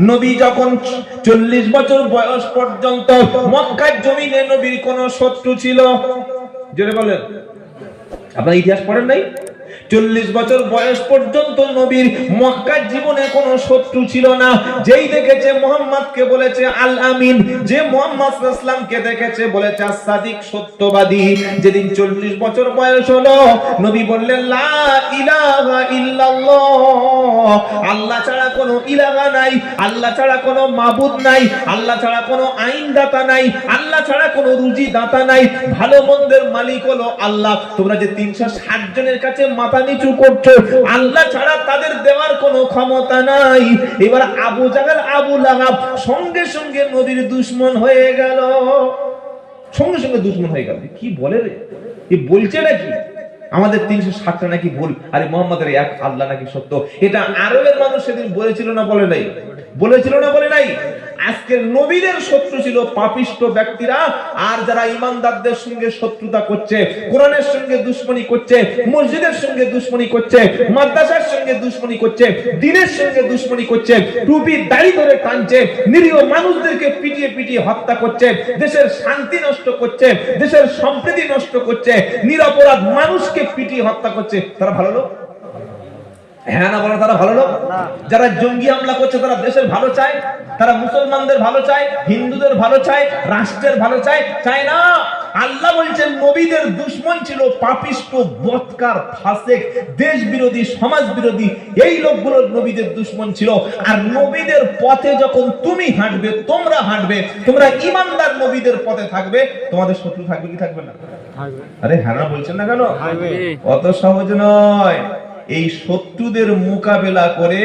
নবী যখন চল্লিশ বছর বয়স পর্যন্ত মক্কার জমিনে নবীর কোন শত্রু ছিল? জোরে বলেন। আপনার ইতিহাস পড়েন নাই? চল্লিশ বছর বয়স পর্যন্ত নবীর মক্কার জীবনে কোনো শত্রু ছিল না। যেই দেখেছে মোহাম্মদকে বলেছে, আল আমিন। যে মোহাম্মদ ইসলামকে দেখেছে, বলেছে সাদিক সত্যবাদী। যেদিন চল্লিশ বছর বয়স হলো, নবী বললেন, লা ইলাহা ইল্লাল্লাহ। আল্লাহ ছাড়া কোনো ইলাহা নাই, আল্লাহ ছাড়া কোনো মাবুদ নাই, আল্লাহ ছাড়া কোনো আইনদাতা নাই, আল্লাহ ছাড়া কোনো রুজি দাতা নাই। ভালো মন্দের মালিক হলো আল্লাহ। তোমরা যে তিনশো ষাট জনের কাছে মাথা নিচু করছ। আল্লাহ ছাড়া তাদের দেওয়ার কোনো ক্ষমতা নাই। এবার আবু জাগাল আবু লাহাব সঙ্গে সঙ্গে নবীর দুশ্মন হয়ে গেল। সঙ্গে সঙ্গে দুশ্মন হয়ে গেল। কি বলে রে? এ বলছে নাকি? আমাদের তিনশো ষাটটা নাকি ভুল। আরে মোহাম্মদের এক আল্লাহ নাকি সত্য। এটা আরবের মানুষ সেদিন বলেছিল না বলে নাই? বলেছিল না বলে নাই? আজকের নবীদের শত্রু ছিল পাপিষ্ট ব্যক্তিরা। আর যারা ইমানদারদের সঙ্গে শত্রুতা করছে, কোরআনের সঙ্গে দুশ্মনী করছে, মসজিদের সঙ্গে দুশ্মনী করছে, মাদ্রাসার সঙ্গে দুশ্মনী করছে, দিনের সঙ্গে দুশ্মনী করছে, টুপি, দাড়ি ধরে টানছে, নিরীহ মানুষদেরকে পিটিয়ে পিটিয়ে হত্যা করছে, দেশের শান্তি নষ্ট করছে, দেশের সম্প্রীতি নষ্ট করছে, নিরপরাধ মানুষকে পিটিয়ে হত্যা করছে। তারা ভালো লোক? হ্যাঁ না বলো তারা ভালো লোক? যারা জঙ্গি হামলা করছে তারা দেশের ভালো চায় তারা মুসলমানদের ভালো চায় হিন্দুদের ভালো চায় রাষ্ট্রের ভালো চায় চায় না। আল্লাহ বলছেন নবীদের দুশ্মন ছিল পাপিষ্ট বৎকার ফাসেক দেশ বিরোধী সমাজ বিরোধী এই লোকগুলো নবীদের দুশ্মন ছিল। আর নবীদের পথে যখন তুমি হাঁটবে তোমরা হাঁটবে তোমরা ইমানদার নবীদের পথে থাকবে তোমাদের শত্রু থাকবে কি থাকবে না? আরে হ্যাঁ বলছেন না কেন? অত সহজ নয়। এই শত্রুদের মোকাবেলা করে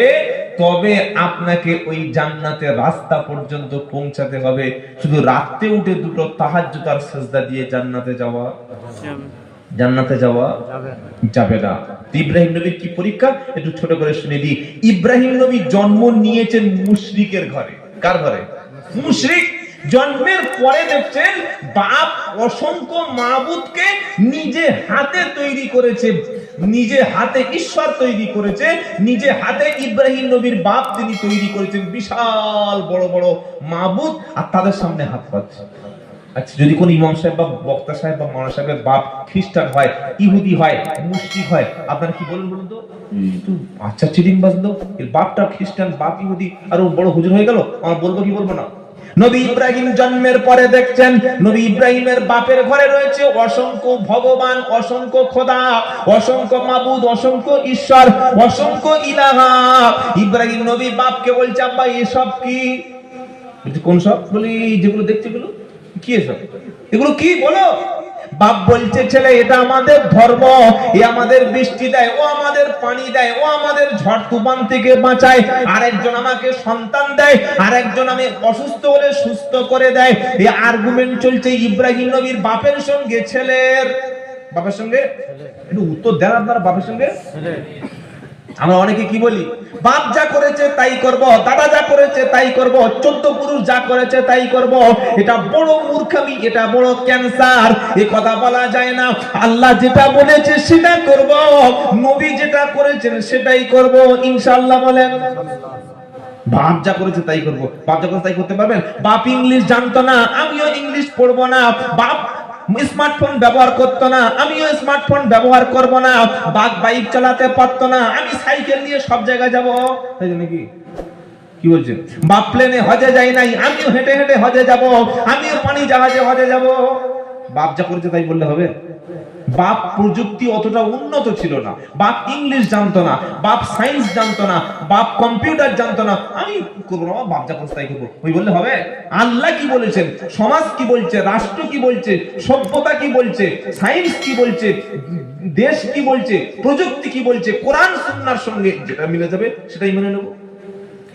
তবে আপনাকে ওই জান্নাতের রাস্তা পর্যন্ত পৌঁছাতে হবে। শুধু রাতে উঠে দুটো তাহাজ্জুদ আর সেজদা দিয়ে জান্নাতে যাওয়া। জান্নাতে যাওয়া যাবে না। ইব্রাহিম নবীর কি পরীক্ষা? একটু ছোট করে শুনে দিই। ইব্রাহিম নবী জন্ম নিয়েছেন মুশরিকের ঘরে। কার ঘরে? মুশরিক। জন্মের পরে দেখছেন বাপ অসংখ্য মাবুদকে নিজে হাতে তৈরি করেছে। নিজে হাতে ঈশ্বর তৈরি করেছে। নিজে হাতে ইব্রাহিম নবীর বাপ তিনি তৈরি করেছেন। বিশাল বড় বড় মাবুদ আর তাদের সামনে হাত পাচ্ছে আচ্ছা যদি কোন ইমাম সাহেব বা বক্তা সাহেব বা মাওলানা সাহেবের বাপ খ্রিস্টান হয় ইহুদি হয় মুসলিম হয় আপনারা কি বলেন বলুন তো? আচ্ছা চিটিং বাজলো এর বাপটা খ্রিস্টান বাপ ইহুদি আর ও বড় হুজুর হয়ে গেল? আমার বলব কি বলব না? নবী ইব্রাহিম জন্মের পরে দেখছেন, নবী ইব্রাহিমের বাপের ঘরে রয়েছে অসংখ্য ভগবান, অসংখ্য খোদা, অসংখ্য মাবুদ, অসংখ্য ঈশ্বর, অসংখ্য ইলাহা। ইব্রাহিম নবী বাপকে বলছে, আব্বা, এসব কি? কোন সব? বলি যেগুলো দেখছি এগুলো, কি এসব? এগুলো কি? বলো। বাপ বলছে, ছেলে, এটা আমাদের ধর্ম। এ আমাদের বৃষ্টি দেয়, ও আমাদের পানি দেয়, ও আমাদের ঝড় তুফান থেকে বাঁচায়। আরেকজন আমাকে সন্তান দেয়, আরেকজন আমি অসুস্থ হলে সুস্থ করে দেয়। এই আর্গুমেন্ট চলছে, ইব্রাহিম নবীর বাপের সঙ্গে, ছেলের বাপের সঙ্গে? একটু উত্তর দেন আপনার বাপের সঙ্গে। আমরা অনেকে কি বলি? বাপ যা করেছে তাই করব, দাদা যা করেছে তাই করব, চোদ্দ পুরুষ যা করেছে তাই করব। এটা বড় মূর্খামি, এটা বড় ক্যান্সার। এ কথা বলা যায় না। আল্লাহ যেটা বলেছে সেটা করব, নবী যেটা করেছেন সেটাই করব। ইনশাআল্লাহ বলেন। বাপ যা করেছে তাই করব। বাপ যা করেছে তাই করতে পারবেন? বাপ ইংলিশ জানতো না, আমিও ইংলিশ পড়ব না। বাপ স্মার্টফোন ব্যবহার করতো না, আমিও স্মার্টফোন ব্যবহার করব না, বাঘ বাইক চালাতে পারতো না, আমি সাইকেল নিয়ে সব জায়গায় যাব। নাকি কি? বলছেন বাপ প্লেনে হজে যাই নাই, আমিও হেঁটে হেঁটে হজে যাব, আমিও পানি জাহাজে হজে যাব। বাপ যা করেছে তাই বললে হবে? বাপ প্রযুক্তি অতটা উন্নত ছিল না। বাপ ইংলিশ জানতো না। বাপ সায়েন্স জানতো না। বাপ কম্পিউটার জানতো না। আমি করব না, বাপ যা করছে তাই করব। ওই বললে হবে? আল্লাহ কি বলেছেন? সমাজ কি বলছে? রাষ্ট্র কি বলছে? সভ্যতা কি বলছে? সায়েন্স কি বলছে? দেশ কি বলছে? প্রযুক্তি কি বলছে? কোরআন, সুন্নার সঙ্গে যেটা মিলে যাবে, সেটাই মেনে নেব।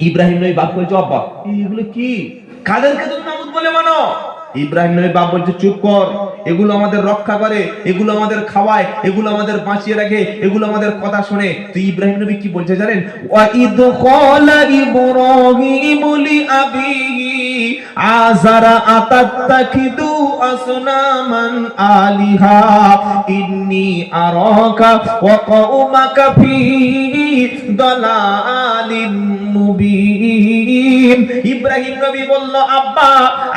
ইব্রাহিম নবী বাপ বলছে, আব্বা, এগুলো কি? কাদেরকে তুমি মাবুদ বলে মানো? ইব্রাহিম নবী বাপ বলছে, চুপ কর। এগুলো আমাদের রক্ষা করে, এগুলো আমাদের খাওয়ায়, এগুলো আমাদের বাঁচিয়ে রাখে, এগুলো আমাদের কথা শুনে। তো ইব্রাহিম নবী কি বলছে জানেন? ওয়াইদ আতাত্তাকিদু আসনামান আলিহা ইন্নী আরাকা ওয়া কওমাকা ফি দালালিম মুবিন। ইব্রাহিম নবী বলল, আব্বা,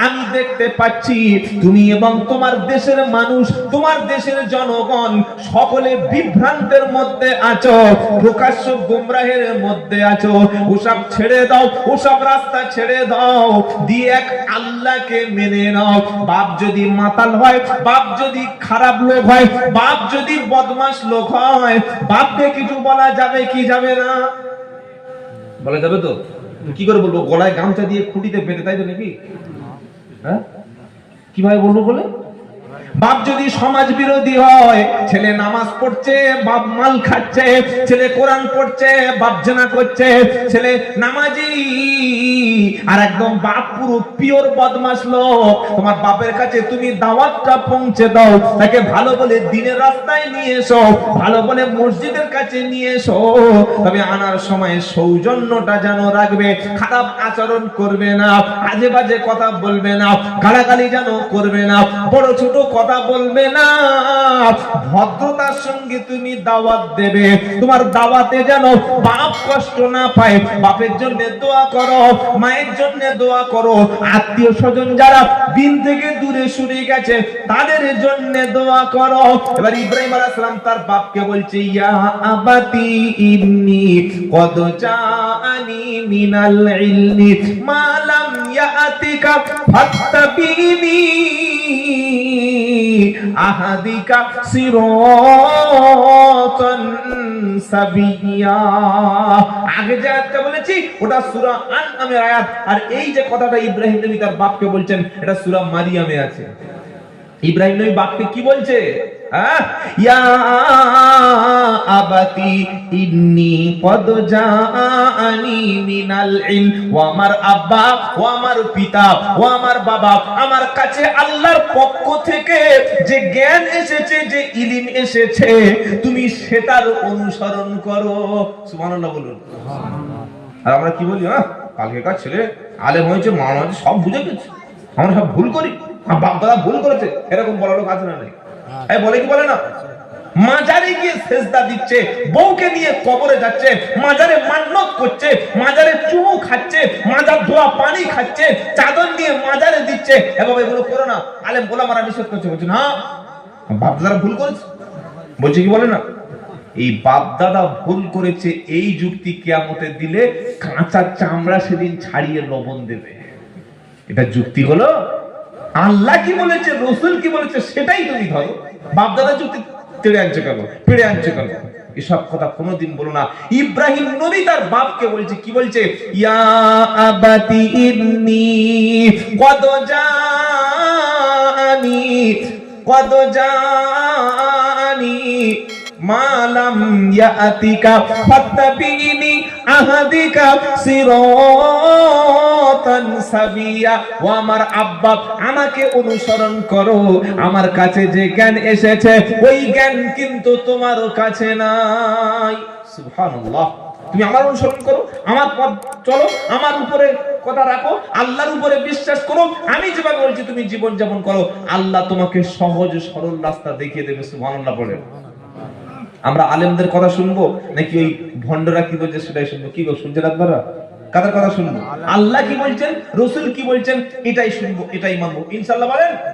আমি দেখতে পাচ্ছি তুমি এবং তোমার দেশের মানুষ, তোমার দেশের জনগণ সকলে বিভ্রান্তের মধ্যে আছো, প্রকাশ্য গুমরাহের মধ্যে আছো। ওসব ছেড়ে দাও, ওসব রাস্তা ছেড়ে দাও, দিয়ে এক আল্লাহকে মেনে নাও। বাপ যদি মাতাল হয়, বাপ যদি খারাপ লোক হয়, বাপ যদি বদমাস লোক হয়, বাপকে কিছু বলা যাবে কি যাবে না? বলা যাবে তো? কি করে বলব? গলায় গামছা দিয়ে খুঁটিতে বেঁধে, তাই তো নাকি? হ্যাঁ? কীভাবে বলব বলে? বাপ যদি সমাজ বিরোধী হয়, ছেলে নামাজ পড়ছে, বাপ মাল খাচ্ছে, ছেলে কোরআন পড়ছে, বাপ জেনা করছে, ছেলে নামাজি, আর একদম বাপ পুরো পিওর বদমাস লোক। তোমার বাপের কাছে তুমি দাওয়াতটা পৌঁছে দাও, তাকে ভালো বলে দিনের রাস্তায় নিয়ে এসো, ভালো বলে মসজিদের কাছে নিয়ে এসো। তবে আনার সময় সৌজন্যটা যেন রাখবে, খারাপ আচরণ করবে না, আজে বাজে কথা বলবে না, গালাগালি যেন করবে না, বড় ছোট কথা বলবে না। ভদ্রতার সঙ্গে তুমি দাওয়াত দেবে। তোমার দাওয়াতে যেন বাপ কষ্ট না পায়। বাপের জন্য দোয়া করো, মায়ের জন্য দোয়া করো। আত্মীয় স্বজন যারা দিন থেকে দূরে সরে গেছে, তাদের জন্য দোয়া করো। এবার ইব্রাহিম আলাইহিস সালাম তার বাপকে বলছে, ইয়া আবাতি ইন্নি কদ জাআনি মিনাল ইলমি মা লাম ইয়াতিকা ফাত্তাবিনি আহাদিকা সিরাতান সাবিয়া। আগে যে আয়াতটা বলেছি, ওটা সূরা আনআমের আয়াত। আর এই যে কথাটা ইব্রাহিম নবী তার বাপকে বলছেন, এটা সূরা মারিয়ামে আছে। ইব্রাহিম নবী বাপকে কি বলছে? হ্যাঁ? ইয়া আবাতি ইন্নি কদ জাআনি মিনাল ইলম আমার আব্বা ও আমার পিতা ও আমার বাবা আমার কাছে আল্লাহর পক্ষ থেকে যে জ্ঞান এসেছে যে ইলিম এসেছে তুমি সেটার অনুসরণ করো। সুবহানাল্লাহ বলুন। আর আমরা কি বলি হ্যাঁ? কালকেকার ছেলে আলেম হয়েছে মা হয়েছে সব বুঝে গেছে। আমরা সব ভুল করি। আমার বাপ দাদা ভুল করেছে এরকম বলার লোক আছে না নাই? বলে কি বলে না? মাজারে গিয়ে সেজদা দিচ্ছে বউকে নিয়ে কবরে যাচ্ছে মাজারে মান্নত করছে মাজারে চুমু খাচ্ছে মাজার ধোয়া পানি খাচ্ছে চাদর নিয়ে মাজারে দিচ্ছে। এবং এগুলো করো না। আলেম বলা মারা নিষেধ করছে বলছে না বাপ দাদারা ভুল করেছে। বলছে কি বলে না? এই বাপ দাদা ভুল করেছে এই যুক্তি কেয়ামতে দিলে কাঁচা চামড়া সেদিন ছাড়িয়ে লবণ দেবে। এটা যুক্তি হলো আল্লাহ কি বলেছে, রসুল কি বলেছে, সেটাই তুমি ধরো বাপ দাদা যুক্তি তেড়ে আনছে কেন? পেড়ে আনছে কেন? এসব কথা কোনোদিন বলো না। ইব্রাহিম নবী তার বাপকে বলছে, কি বলছে? ইয়া আবাতি ইন্নি কদ জানি কদ জানি মালাম ইয়াতিকা ফাত্তাবিনি আহাদিকা সিরাতান সাবিয়া। ও আমার আব্বা, আমাকে অনুসরণ করো। আমার কাছে যে জ্ঞান এসেছে, ওই জ্ঞান কিন্তু তোমার কাছে নাই। সুবহানাল্লাহ। তুমি আমার অনুসরণ করো, আমার পথ চলো, আমার উপরে কথা রাখো, আল্লাহর উপরে বিশ্বাস করো। আমি যেভাবে বলছি, তুমি জীবন যাপন করো। আল্লাহ তোমাকে সহজ সরল রাস্তা দেখিয়ে দেবে, সুবহানাল্লাহ বলে আমরা আলেমদের কথা শুনব? নাকি ওই ভণ্ডরা কি বলছে সেটাই শুনব? কি গো, শুনছেন আপনারা? কাদের কথা শুনব? আল্লাহ কি বলছেন? রসুল কি বলছেন? এটাই শুনব, এটাই মানবো। ইনশাল্লাহ বলেন।